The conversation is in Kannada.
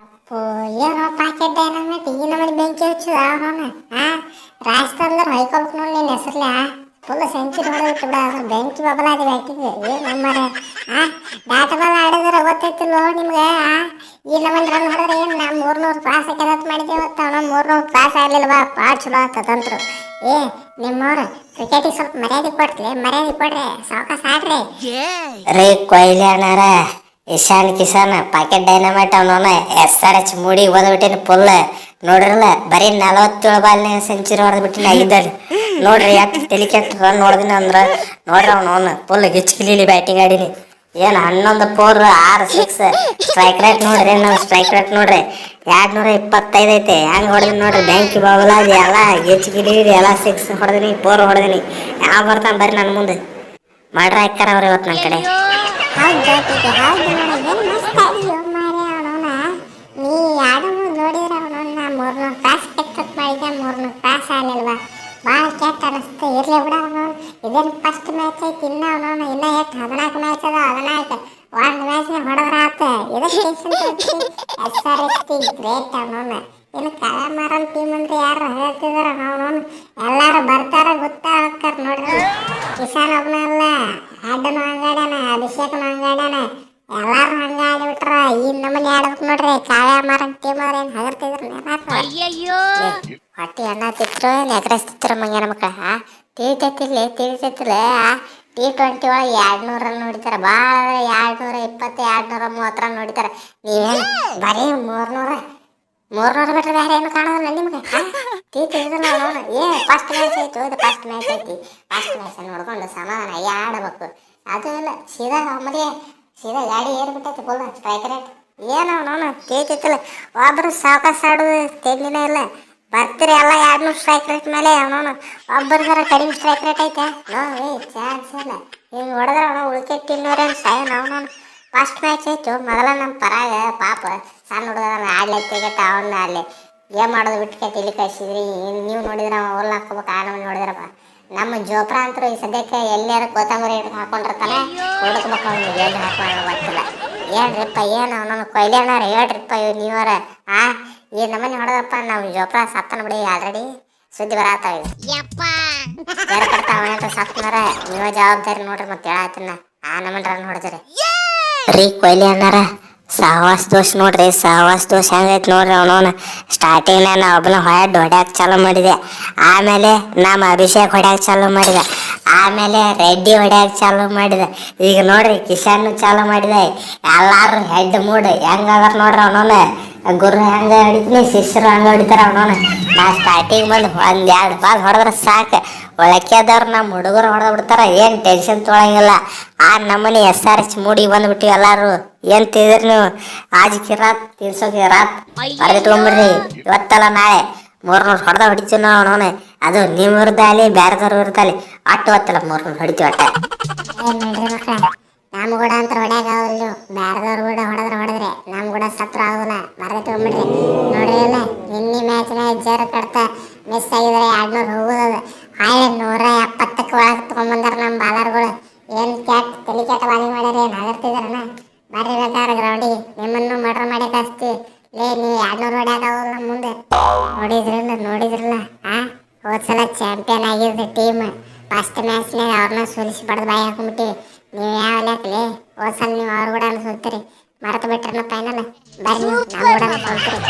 ಅಪ್ಪೋ ಏನೋ ಪಾಕೆಟ್ ಡೈನಮಿಟ್ ಈ ನಮ್ಮನೆ ಬೆಂಕಿ ಹಚ್ಚು ಅವನ ಆ ರಾಜ್ಯದಂದ್ರೆ ಹೊಯ್ಕೊಬೇಕು ನೋಡಿ ನಿನ್ನ ಹೆಸರ್ಲೆ ಆ? ಫುಲ್ ಸೆಂಚುರಿ ಹೊಡೆದಿತ್ತು ಬಿಡ ಅದ್ರ ಬೆಂಕಿ ಬಬಲಾದಿ ಬ್ಯಾಟಿಗೆ ಏನು ನಮ್ಮರೆ ಆ? ಬ್ಯಾಟ್ ಬಾಲ್ ಆಡಿದ್ರೆ ಗೊತ್ತೈತಿಲ್ಲ ನಿಮ್ಗೆ ಆ? ಈ ನಮ್ಮನೆ ರನ್ ಹೊಡೆದ್ರೆ ಏನು ನಾ ಮೂರ್ನೂರು ಪಾಸ್ ಹಾಕ್ಯದತ್ ಮಾಡಿದ್ದೆ ಇವತ್ತು ಅವನ ಮೂರ್ನೂರು ಪಾಸ್ ಆಗ್ಲಿಲ್ವಾ? ಭಾಳ ಚಲೋ ಆತದಂತ್ರು ಏ ನಿಮ್ಮವ್ರು ಕ್ರಿಕೆಟಿಗೆ ಸ್ವಲ್ಪ ಮರ್ಯಾದೆ ಕೊಡ್ಲಿ ಮರ್ಯಾದೆ ಕೊಡ್ರಿ ಸಾವಕಾಶ ಆಡ್ರಿ. ರೀ ಕೊಹ್ಲಿ ಅಣ್ಣಾರ. ಇಶಾನ್ ಕಿಶಾನ್ ಪಾಕೆಟ್ ಡೈನಮೈಟ್ ಅವನವನ ಎಸ್ ಆರ್ ಎಚ್ ಮೂಡಿ ಓದ್ಬಿಟ್ಟಿನ ಫುಲ್ ನೋಡ್ರಲ್ಲ, ಬರೀ ನಲವತ್ತೇಳು ಬಾಲ್ನ ಸೆಂಚುರಿ ಹೊಡೆದ್ಬಿಟ್ಟಿನ ಆಗಿದ್ದಾರೆ ನೋಡ್ರಿ ಯಾಕೆ ಟೆಲಿಕೆಟ್ ರನ್ ನೋಡಿದಿನ ಅಂದ್ರ. ನೋಡ್ರಿ ಅವನವನ ಫುಲ್ ಗಿಚ್ಕಿಲಿ ಬ್ಯಾಟಿಂಗ್ ಆಡಿನಿ. ಏನು ಹನ್ನೊಂದು ಫೋರ್ ಆರು ಸಿಕ್ಸ್ ಸ್ಟ್ರೈಕ್ ರೇಟ್ ನೋಡ್ರಿ, ನಾವು ಸ್ಟ್ರೈಕ್ ರೇಟ್ ನೋಡ್ರಿ. ಎರಡ್ ನೂರ ಇಪ್ಪತ್ತೈದು ಐತೆ. ಹೆಂಗ್ ಹೊಡೆದ್ ನೋಡ್ರಿ ಬ್ಯಾಂಕ್ ಬಾಬಲಾದಿ ಎಲ್ಲ ಗಿಚ್ಕಿಲಿ ಎಲ್ಲ ಸಿಕ್ಸ್ ಹೊಡೆದಿನಿ ಫೋರ್ ಹೊಡೆದಿನಿ. ಯಾವ ಬರ್ತಾನೆ ಬರ್ರಿ ನನ್ನ ಮುಂದೆ. ಮಾಡ್ರ ಹಾಕ್ಯಾರ ಅವ್ರು ಇವತ್ತು ನನ್ನ ಕಡೆ. ಹೌದು ಜ್ಯೋತಿಗೆ ಹೌದು ನೋಡ ಏನು ಮಸ್ತ್ ಆಡಿಯೋ ಮಾರೇ ಅವನವನ? ನೀ ಯಾರು ನೋಡಿದ್ರೆ ಅವನವನ್ನ ಮೂರ್ನೂರು ಪಾಸ್ ಕೆಟ್ಟತ್ ಮಾಡಿದ್ದೆ ಮೂರ್ನೂರು ಪಾಸ್ ಆಗಲಿಲ್ವಾ? ಭಾಳ ಕೆಟ್ಟ ಅನಿಸ್ತು. ಇರ್ಲಿ ಬಿಡ ಅವನು. ಇದೇನು ಫಸ್ಟ್ ಮ್ಯಾಚ್ ಐತಿ? ಇನ್ನ ಅವನವನ? ಇನ್ನ ಎಷ್ಟು ಹದಿನಾಲ್ಕು ಮ್ಯಾಚ್ ಅದ ಹದಿನಾಲ್ಕು. ಒಂದು ಮ್ಯಾಚ್ನ ಹೊಡೆದ್ರ ಆತ. ಇದಕ್ಕೆ tension S R S T great ಅವನವನ. ಇನ್ನು ಕಳ ಅಡ್ಡನು ಅಭಿಷೇಕ ಹಂಗಾಡ್ಯಾನ ಎಲ್ಲಾರು ಹಂಗ ಬಿಟ್ರ. ಈ ನಮ್ಮಲ್ಲಿ ಆಡ್ಬೇಕು ನೋಡ್ರಿ. ಕಾವ್ಯ ಮಾರನ್ ಟೀಮ್ ಅವ್ರ ಏನ್ ಅಯ್ಯಯ್ಯೋ! ಹೊಟ್ಟಿ ಎಣ್ಣ ತಿತ್ರು ನೆಗರಸ್ತಿತ್ರ ಮಂಗ್ಯಾನ ಮಕ್ಕಳ ತಿಳಿತೈತಿಲ್ಲ ತಿಳಿತೈತಿಲ್ಲ. ಟಿ ಟ್ವೆಂಟಿ ಒಳಗೆ ಎರಡು ನೂರ ರನ್ ನೋಡಿತಾರ ಭಾಳ ಎರಡು ನೂರ ಇಪ್ಪತ್ತು ಎರಡು ನೂರ ಮೂವತ್ತು ರನ್ ನೋಡಿತಾರ ನೀವೇನು ಬರೀ ಮೂರ್ನೂರ ಮೂರ್ನೂರು ಬಿಟ್ರೆ ಬೇರೆ ಏನು ಕಾಣೋದಿಲ್ಲ ನಿಮಗೆ? ಟಿ ತಿಳಿದಿಲ್ಲ ನೋಡು. ಏ ಫಸ್ಟ್ ಮ್ಯಾಚ್ ಐತಿ ಇದು ಫಸ್ಟ್ ಮ್ಯಾಚ್ ಐತಿ ಫಸ್ಟ್ ಮ್ಯಾಚ್ ನೋಡ್ಕೊಂಡು ಸಮಾಧಾನ ಆಡಬೇಕು. ಅದು ಇಲ್ಲ ಸೀದಾ ಮದುವೆ ಸೀದಾ ಗಾಡಿ ಏರ್ಬಿಟ್ಟೈತಿ ಫುಲ್ ಸ್ಟ್ರೈಕ್ ರೇಟ್ ಏನೋ ನೋನು ಕೇಳ್ತಿತ್ತಲ್ಲ, ಒಬ್ರು ಸಾವಕಾಶ ಆಡೋದು ಇಲ್ಲ ಬರ್ತೀರಿ ಎಲ್ಲ ಎರಡ್ನೂರು ಸ್ಟ್ರೈಕ್ ರೇಟ್ ಮೇಲೆ ಅವನವನು ಒಬ್ಬರಿಗಾರ ಕಡಿಮೆ ಸ್ಟ್ರೈಕ್ ರೇಟ್ ಐತೆ ನೋ ಏ ಚಾನ್ಸ್ ಇಲ್ಲ. ಹಿಂಗೆ ಹೊಡೆದ್ರೆ ಅವನು ಉಳ್ಕೆಟ್ ಇನ್ನೂರ ಸಾಯ ಅವನವನು ಫಸ್ಟ್ ಮ್ಯಾಚ್ ಆಯ್ತು, ಮೊದಲ ನಮ್ಮ ಪರಾಗ ಪಾಪ ಸಣ್ಣ ಹುಡುಗನ ಆಡ್ಲಿಕ್ಕೆ ಅವನ್ನ ಅಲ್ಲಿ ಗೇಮ್ ಮಾಡೋದು ಬಿಟ್ಟು ತಿಳಿ ಕಳಿಸಿದ್ರಿ ನೀವು ನೋಡಿದ್ರೆ ಅವ ಓಲ್ ಹಾಕೋಬೇಕು ಆ ನಮ್ಮ ನೋಡಿದ್ರಪ್ಪ. ನಮ್ಮ ಜೋಪ್ರ ಅಂತೂ ಈ ಸದ್ಯಕ್ಕೆ ಎಲ್ಲಾರು ಕೊತ್ತಂಬರಿ ಹಿಡ್ದು ಹಾಕೊಂಡಿರ್ತಾನೆ ಹುಡುಕ್ಬೇಕು ಅವ್ನಿಗೆ ಏನು ಹಾಕೊಂಡು ಗೊತ್ತಿಲ್ಲ. ಏನ್ರಿಪ್ಪ ಏನು ಅವನನ್ನು ಕೊಯ್ಲಿ ಅಣ್ಣಾರ ಹೇಳ್ರಿಪ್ಪ ಇವ್ ನೀವರ. ಆ ಈ ನಮ್ಮನೆ ಹೊಡೆದಪ್ಪ ನಮ್ಮ ಜೋಪ್ರ ಸತ್ತನ ಬಿಡಿ ಆಲ್ರೆಡಿ ಸುದ್ದಿ ಬರತ್ತಾವ ಸತ್ತನಾರ ನೀವ ಜವಾಬ್ದಾರಿ ನೋಡ್ರಿ ಮತ್ತೆ ಹೇಳತ್ತಿನ ಆ ನಮ್ಮನ್ ರನ್ ಹೊಡೆದ್ರಿ ರೀ ಕೊಯ್ಲಿ ಅಣ್ಣಾರ ಸಹವಾಸ ದೋಷ ನೋಡ್ರಿ ಸಹವಾಸ ದೋಷ ಹೆಂಗೈತೆ ನೋಡ್ರಿ ಅವನವನ. ಸ್ಟಾರ್ಟಿಂಗ್ ನಾನು ಒಬ್ಬನ ಹೊಡ್ ಹೊಡ್ಯಾಕ ಚಾಲೂ ಮಾಡಿದೆ. ಆಮೇಲೆ ನಮ್ಮ ಅಭಿಷೇಕ್ ಹೊಡ್ಯಾಕ್ ಚಾಲೂ ಮಾಡಿದೆ. ಆಮೇಲೆ ರೆಡ್ಡಿ ಹೊಡ್ಯಾಕ್ ಚಾಲೂ ಮಾಡಿದೆ. ಈಗ ನೋಡ್ರಿ ಕಿಶನ್ ಚಾಲೂ ಮಾಡಿದೆ. ಎಲ್ಲಾರು ಹೆಡ್ ಮೂಡ್ ಹೆಂಗದಾರ ನೋಡ್ರಿ ಅವನವನ. ಗುರು ಹೆಂಗ ಹೊಡಿತೀನಿ ಶಿಷ್ಯರು ಹಂಗ ಹೊಡಿತಾರ ಅವನವನ. ನಾ ಸ್ಟಾರ್ಟಿಂಗ್ ಬಂದು ಒಂದು ಎರಡು ಬಾಲ್ ಹೊಡೆದ್ರೆ ಸಾಕು. ಒಳಕ್ಕೆದವ್ರು ನಮ್ಮ ಹುಡುಗರು ಹೊಡೆದ್ ಬಿಡ್ತಾರ, ಏನು ಟೆನ್ಷನ್ ತೊಗೊಳಂಗಿಲ್ಲ ಆ ನಮ್ಮನೆ ಎಸ್ ಆರ್ ಎಚ್ ಮೂಡಿ ಬಂದ್ಬಿಟ್ಟು ಎಲ್ಲಾರು. ಏನ್ ತಿಂದ್ರಿ ನೀವು? ಆಜಿಕಿ ರಾತ್, ತಿನ್ಸೋಕೆ ರಾತ್. ಬರೆದಿಟ್ಕೊಂಬಿಡ್ರಿ ಇವತ್ತಲ್ಲ ನಾಳೆ. ಮೂರ್ನೂರು ಹೊಡೆದ ಹೊಡಿತೀವಿ ನಾವು ಅವನವನೆ. ಅದು ನಿಮ್ಮ ವಿರುದ್ಧ ಅಲ್ಲಿ ಬ್ಯಾರದವ್ರ ವಿರುದ್ಧ ಅಟ್ಟು ಹೊತ್ತಲ್ಲ ಮೂರ್ನೂರು ಹೊಡಿತೀವಿ ಒಟ್ಟ ನಮ್ ಕೂಡ ಅಂತ ಹೊಡ್ಯಾಕ ಆಗೋದಿಲ್ಲ ಬ್ಯಾರದವ್ರು ಕೂಡ ಹೊಡೆದ್ರೆ ಹೊಡೆದ್ರೆ. ನಮ್ ಕೂಡ ಸತ್ರ ಆಗೋಲ್ಲ ಮರದ ತಗೊಂಬಿಡ್ರಿ. ನೋಡ್ರಿ ಇನ್ನಿ ನಿನ್ನೆ ಮ್ಯಾಚ್ನ ಜರ ಕಡ್ತ ಮಿಸ್ ಆಗಿದ್ರೆ ಎರಡ್ನೂರು ಹೋಗೋದ ಹಾಳೆ ನೂರ ಎಪ್ಪತ್ತಕ್ಕೆ ಒಳಗೆ ತಗೊಂಬಂದಾರ ನಮ್ಮ ಬಾಲರ್ಗಳು. ಏನ್ ಕ್ಯಾಟ್ ತಲೆ ಕೆಟ್ಟ ಬಾಲಿಂಗ್ ಮಾಡ್ಯಾರ, ಏನು ಹಗರ್ತಿದಾರನ ಬರ್ರಿ ಬೇಕಾದ್ರೆ ಗ್ರೌಂಡಿಗೆ ನಿಮ್ಮನ್ನು ಮರ್ಡರ್ ಮಾಡಿ ಕಳಿಸ್ತೀವಿ ಲೇ ನೀವು ಎರಡ್ನೂರು ಹೊಡ್ಯಾಕ ಆಗೋಲ್ಲ ನಮ್ಮ ಮುಂದೆ. ನೋಡಿದ್ರಲ್ಲ ನೋಡಿದ್ರಲ್ಲ, ಆ? ಹೋದ್ಸಲ ಚಾಂಪಿಯನ್ ಆಗಿದ್ದ ಟೀಮ್ ಫಸ್ಟ್ ಮ್ಯಾಚ್ನಾಗ ಅವ್ರನ್ನ ಸೋಲಿಸಿ ಬಡ್ದು ಬಾಯಿ ಹಾಕೊಂಡ್ಬಿಟ್ಟಿವಿ ನೀವು ಯಾವ ಲೆಕ್ಕಲಿ ಹೋದ್ಸಲ ನೀವು ಅವ್ರ ಕೂಡ ಸೋಲ್ತೀರಿ ಮರೆತು ಬಿಟ್ರನ್ನ ಫೈನಲ್ ಬರ್ರಿ ನಾವು ಕೂಡ ಸೋಲ್ತೀರಿ